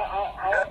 I, I, I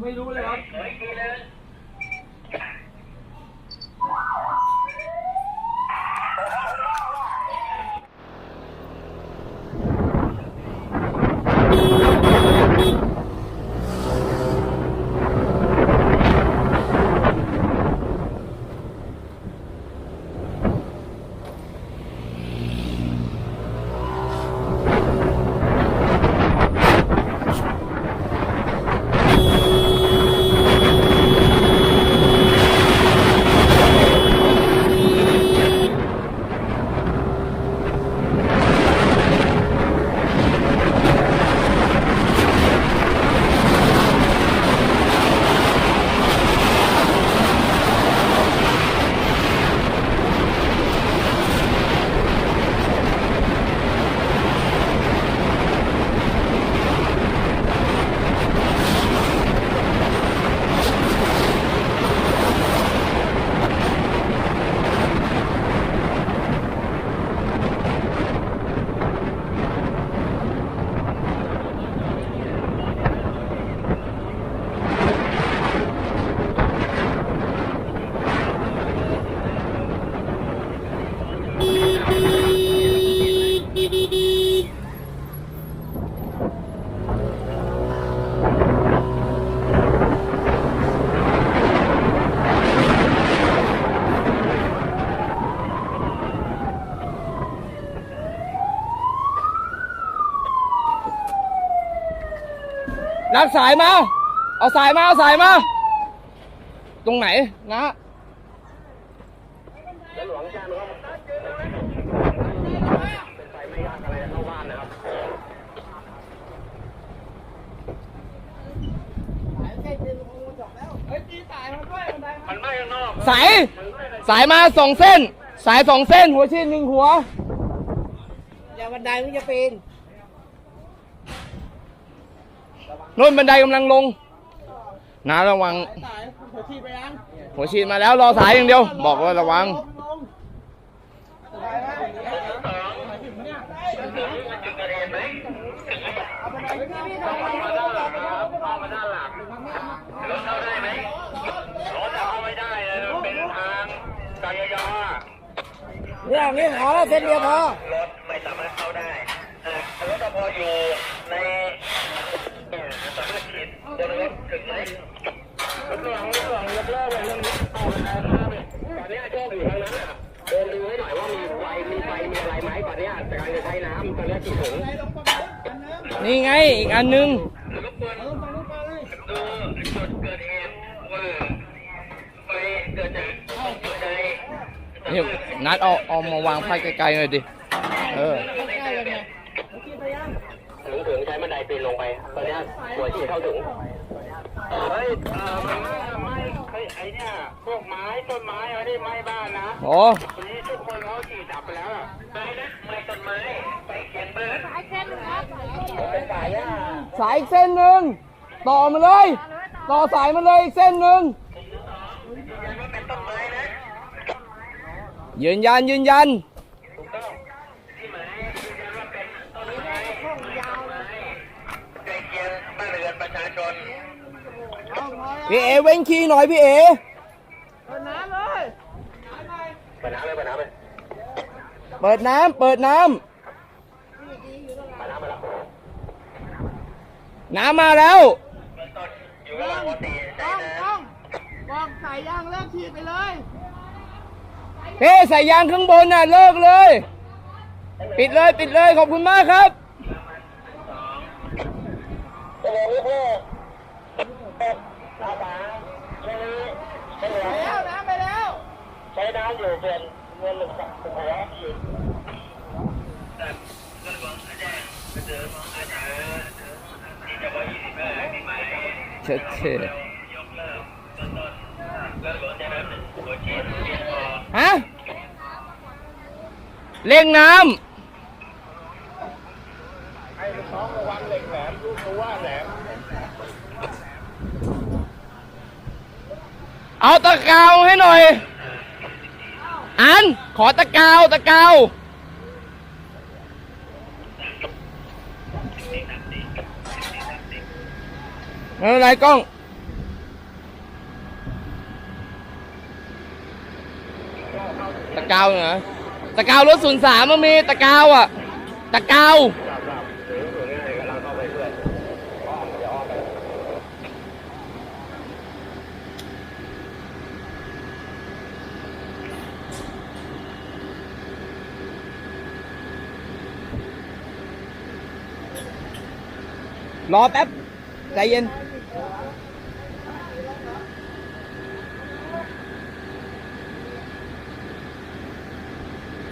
ไม่รู้เลยครับ ดสายมา เอาสายมา เอาสายมา ตรงไหนนะสายสายมาสองเส้น สายสองเส้น หัวชิ้นหนึ่งหัว อย่าบันไดมึงจะเปีน นุ่นบันไดกำลังลงนะระวังหัวฉีดไปยังหัวฉีดมาแล้วรอสายอย่างเดียว บอกว่าระวัง รถเข้าได้ไหมรถจะเข้าไม่ได้เป็นทางไกลๆเรื่องนี้พอแล้วเส้นเดียวพอ รถไม่สามารถเข้าได้เอ่อรถพออยู่ใน นี่ไงอีกอันนึงนี่นัดเอาเอามาวางไพ่ไกลๆหน่อยดิ เออ ปีนลงไปตอนนี้หัวฉีดเข้าถึงเฮ้ยเออมันไม้เฮ้ยไอเนี่ยพวกไม้ต้นไม้อะไรนี่ไม้บ้านนะอ๋อวันนี้ทุกคนเขาฉีดดับไปแล้วอะไม้นะไม้ต้นไม้ไปเขียนเบอร์เป็นสายอะสายอีกเส้นหนึ่งต่อมาเลย ต่อสายมาเลยอีกเส้นหนึ่งยังไม่เป็นต้นไม้นะยืนยันยืนยัน ถูกต้องที่หมายยืนยันว่าเป็นต้นไม้ใกล้เคียงบ้านเรือนประชาชน พี่เอเว้นคีย์หน่อยพี่เอเปิดน้ำเลยเปิดน้ำเลยเปิดน้ำเปิดน้เปิดน้ำมาแล้วำน้ำมาแล้วเบื้องต้นอยู่ระหว่างวอตีใช้น้บอกใส่ยางเลิกฉีดไปเลยเฮ้ใส่ยางข้างบนน่ะเลิกเลย ปิดเลยปิดเลยขอบคุณมากครับำตัวลูกโลก อาสาช่วงนี้ใช้แล้วน้ำไปแล้วใช้น้ำอยู่เป็นเงินหนึ่งสักหัวอยู่เช็ดเช็ดฮะเร่งน้ให้ลูกน้องระวังเหล็กแหลมลูกรู้ว่าแหลมำ เอาตะกาวให้หน่อย อัน ขอตะกาวตะกาวไม่เป็นไรกล้อง ตะกาวเหรอ ตะกาวรถศูนย์สามมันมีตะกาวอะ ตะกาว หรือหรือง่ายกำลังเข้าไปเพื่อนอ้อมเดี๋ยวอ้อมไป รอแป๊บ ใจเย็น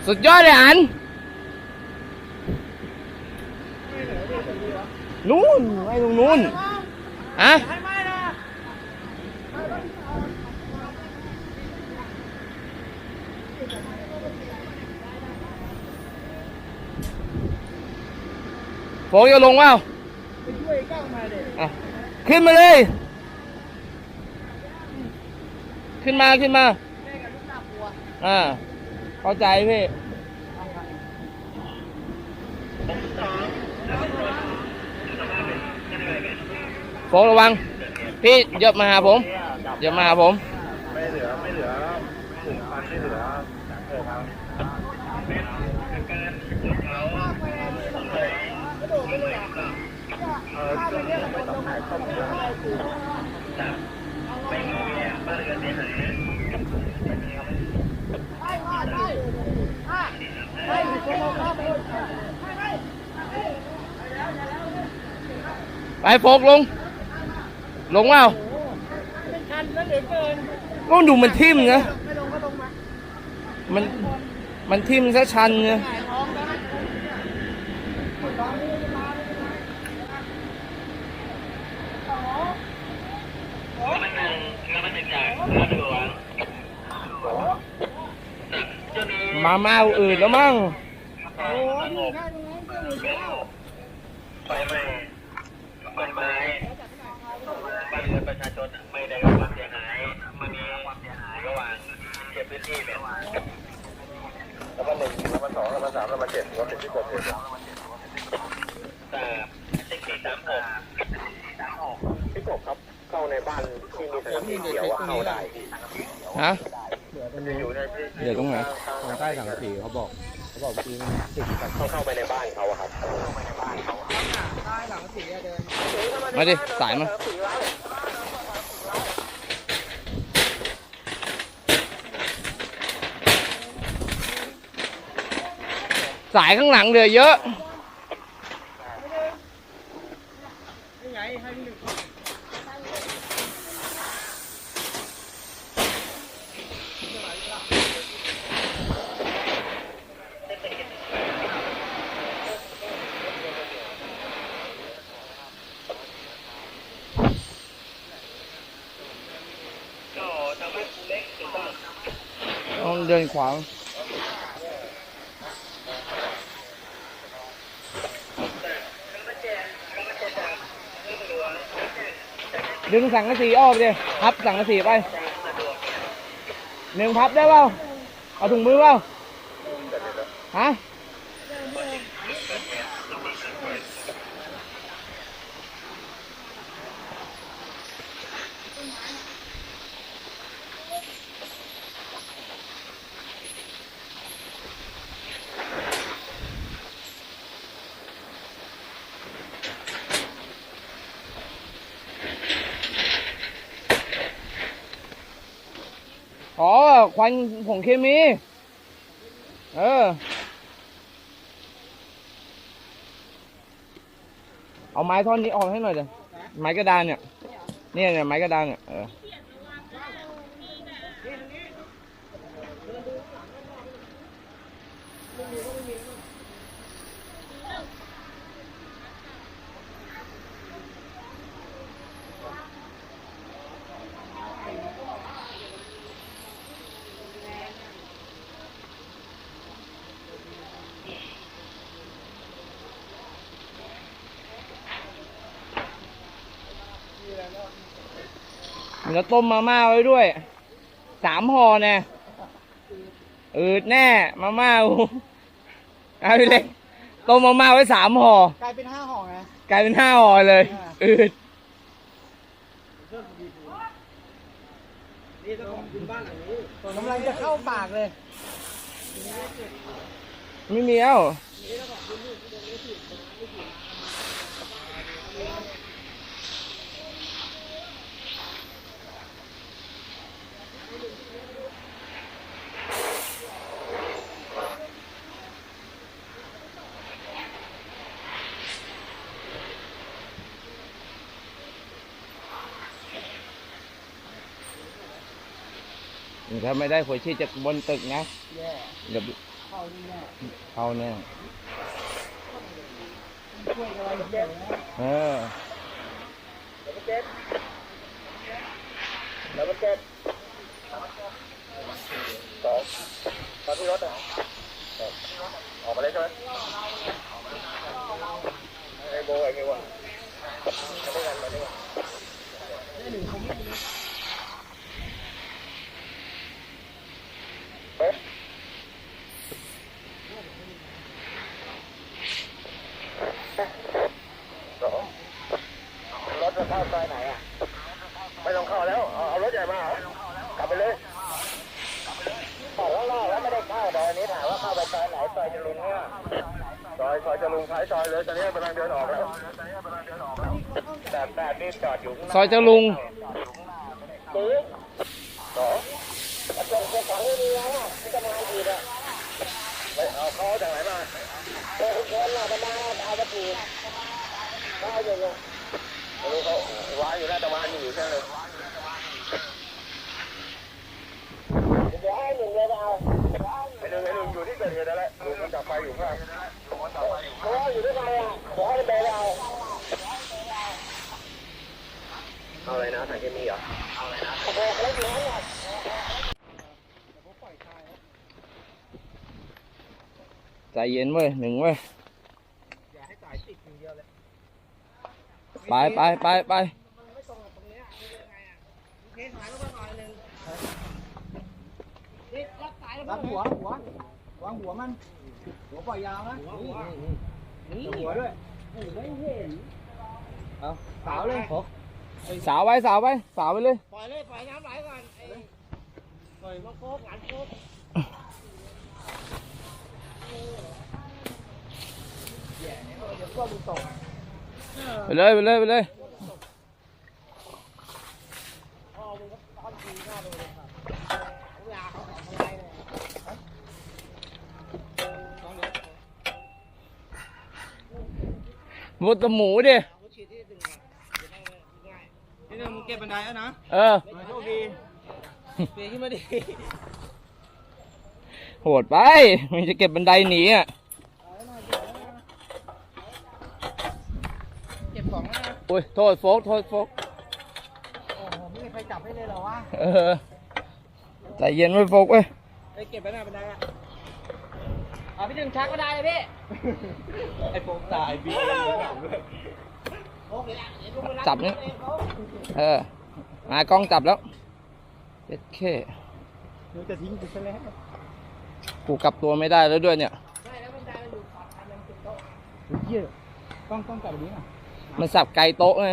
สุดยอดเลยอัน นู่นไอ้ตรงนู้นฮะให้ไม่นะโฟกจะลงเปล่า ไปช่วยกล้องมาเด็ อะ ขึ้นมาเลย ขึ้นมาขึ้นมาอ่าวปัวอ่าเข้าใจพี่โฟระวัง พี่เยอะมาหาผมเยอะมาหาผมเหลือไม่เหลือถึงพันไม่เหลือเออครับ ไปโฟกลง ลงเปล่าเป็นคันแล้วเหลือเกินก็ดูมันทิ่มนะ ไม่ลงก็ลงมามันมันทิ่มซะชันนะหงายท้องแล้วนะมันหนึ่งมันหนึ่งจากเรือหลวงเจ้านี้มามาอื่นแล้วมั้ง โอ้ยนี่แค่นี้ก็เหลือเก้าไฟไหม้ต้นไม้บ้านเรือนประชาชนไม่ได้รับความเสียหายมันมีความเสียหายระหว่างเขตพื้นที่เนี่ยแล้วก็หนึ่งแล้วก็ สองแล้วก็สามแล้วก็เจ็ดรถติดที่เกิดเหตุแต่สิบสี่สามหกพี่กบครับเข้าในบ้านที่มีสัญลักษณ์เขียวว่าเข้าได้ฮะมันจะอยู่ในที่เดี๋ยวตรงไหนตรงใต้สังกะสีเขาบอกเขาบอกเมื่อกี้มันติดกับเข้าเข้าไปในบ้านเขาอะครับมาดิสายมา สายข้างหลังเหลือเยอะนี่ไงให้พี่หนึ่งต้องเดินขวา ดึงสังกะสีออกเลยพับสังกะสีไปหนึ่งพับได้เปล่าเอาถุงมือเปล่าฮะอ๋อ ควันผงเคมี เออ เอาไม้ท่อนนี้ออกให้หน่อยเดี๋ยวไม้กระดานเนี่ย เนี่ยเนี่ยไม้กระดานเนี่ยเออ แล้วต้มมาม่าไว้ด้วย สามห่อแน่อืดแน่ มาม่ากูเอาไปเลยต้มมาม่าไว้สามห่อกลายเป็นห้าห่อไงกลายเป็นห้าห่อเลยอืดกำลังจะเข้าปากเลย ไม่มีแล้ว ถ้าไม่ได้หัวชีพจากบนตึกนะแย่เดี๋ยวเข้านี่แน่เอาเนี่ยช่วยกันไว้เจ็บนะเออแล้วมันเจ็บสองตอนที่รถอะออกมาเลยใช่ไหมไอ้โบไอ้ไงวะไม่กันมาด้วยรถจะเข้าซอยไหนอะ ไม่ต้องเข้าแล้ว เอาเอารถใหญ่มาเหรอกลับไปเลยบอกว่าล่อแล้วไม่ได้เข้าแต่อันนี้ถามว่าเข้าไป ซอยไหนซอยจรุงเนี่ยซอยซอยจรุงท้ายซอยเลยตอนนี้กำลังเดินออกแล้วแต่แต่นี่จอดอยู่ข้างหน้าซอยเจ้าลุงตื้อสองแล้วจงจะฝังไม่ดีแล้วอะที่จะมาอีกอะไปเอาเขาจากไหนมาเจอคุณคนล่ะมันมาเอาไปถีบได้ยังไงไม่รู้เขาวางอยู่หน้าตะวันอยู่ใช่ไหมเดี๋ยวให้หนึ่งเลยเอาไอ้ หนึ่งไอ้หนึ่งอยู่ที่เกิดเหตุแล้วแหละลุงจับไฟอยู่ข้างเพราะว่าอยู่ด้วยกันอะเดี๋ยวให้เบลเอาเอาอะไรนะสารเคมีเหรอเอาอะไรนะโอ้โหแล้วอยู่นั่นแหละใจเย็นเว้ยหนึ่งเว้ย อย่าให้สายติดอย่างเดียวเลย ไปไปไปไป ไม่ตรงกับตรงเนี้ยนี่ยังไงอะเทสายลงมาหน่อยหนึงนี่ รับสายแล้วหัวหัววางหัวมัน หัวปล่อยยาวนะนี่หัวด้วยไม่เห็นเอาสาวเลยสาวไว้สาวไว้สาวไปเลยปล่อยเลยปล่อยน้ำไหลก่อนไอ้ปล่อยมาโคกหลานโคกไปเลยไปเลยไปเลยเวลาเขาทำอะไรเนี่ย หมดกับหมูดินี่มึงเก็บบันไดแล้วนะเออ โชคดีเปียขึ้นมาดิโหดไป มันจะเก็บบันไดหนีอะ เก็บของแล้วนะโอ้ย โทษโฟกโทษโฟกโอ้โหไม่มีใครจับให้เลยเหรอวะเออ ใจเย็นไว้โฟกเว้ย ไปเก็บไปหน้าบันไดอะ เอาพี่ดึงชักก็ได้เลยพี่ ไอ้โฟกตายบีจับนี่ เออ มากล้องจับแล้วเจ็ดเคหนูจะทิ้งกูซะแล้วกูกลับตัวไม่ได้แล้วด้วยเนี่ยเหี้ยต้องต้องจับแบบนี้อะมันสับไกลโต๊ะไง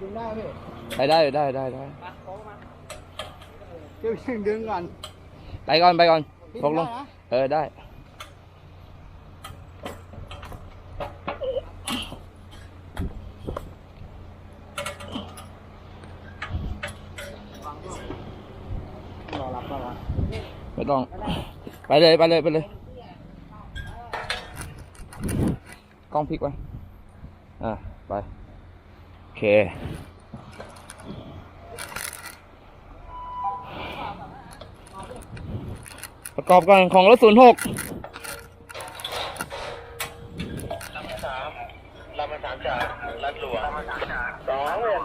ดึงได้พี่ไปได้ได้ได้ได้ เดี๋ยวดึงดึงก่อน ไปก่อนไปก่อนโฟกลงได้นะเออ ได้ รอรับป่าวะไม่ต้อง ไปเลย ไปเลย ไปเลย กล้องพลิกไว้ อะไป โอเค ประกอบกันของรถศูนย์หกสามลำมันสามจากรัดหลวงสองเว้ย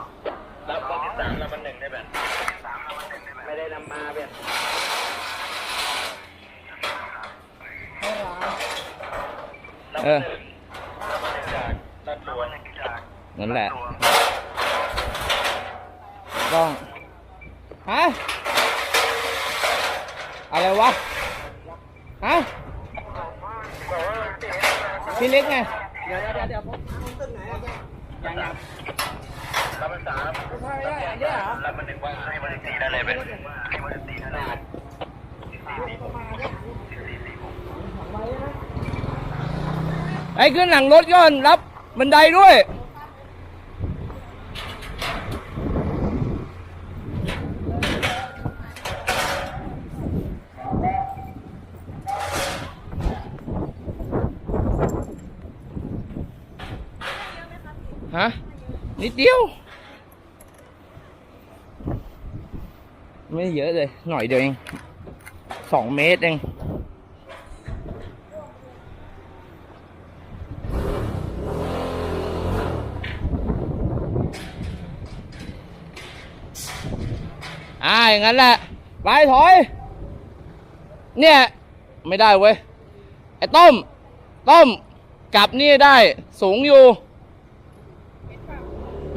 รับวันที่สามลำมันหนึ่งได้แบบไม่ได้นำมาแบบเออจากรัดหลวงนั่นแหละต้องฮะอะไรวะฮะ พี่เล็กไง เดี๋ยวเดี๋ยวเดี๋ยวผมตึ้งไหนอะยังยังลำมันสามไม่ได้อันเนี้ยเหรอลำมันหนึ่งว่าให้มันสี่ได้เลยเป็นให้มันสี่ได้เลยไอ้ขึ้นหลังรถก่อนรับบันไดด้วย ฮะ นิด เดียว ไม่เยอะเลย หน่อยเดียวเองสองเมตรเอง อ่าอย่างนั้นแหละ ไปถอย เนี่ย ไม่ได้เว้ย ไอ้ต้ม ต้ม กลับนี่ได้ สูงอยู่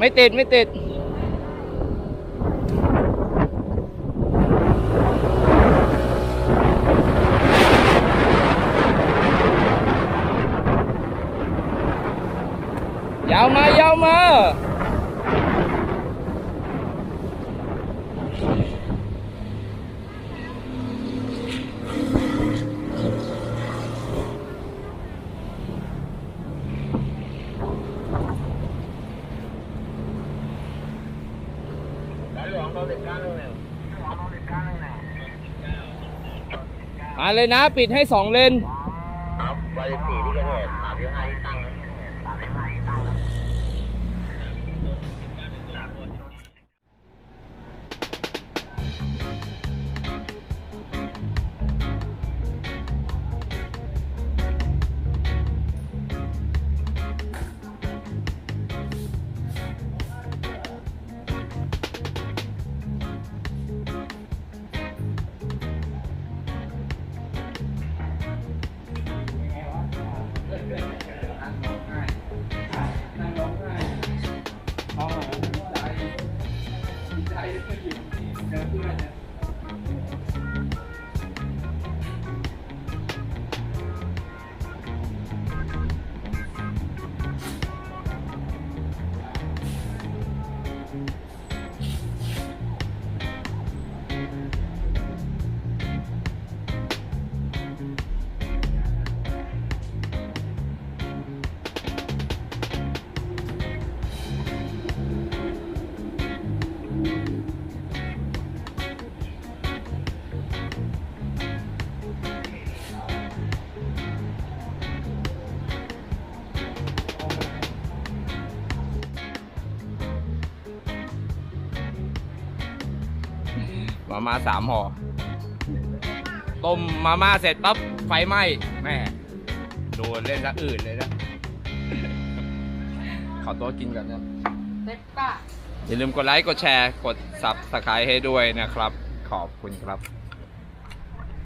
ไม่ติดไม่ติด ยาวมา ยาวมา รัดหลวงเราเด็กก้านเลย มาเลยนะ ปิดให้สองเลน มาม่าสามห่อต้มมาม่าเสร็จปั๊บไฟไหม้แม่โดนเล่นซะอื่นเลยนะขอตัวกินก่อนนะอย่าลืมกดไลค์กดแชร์กด subscribe ให้ด้วยนะครับ ขอบคุณครับ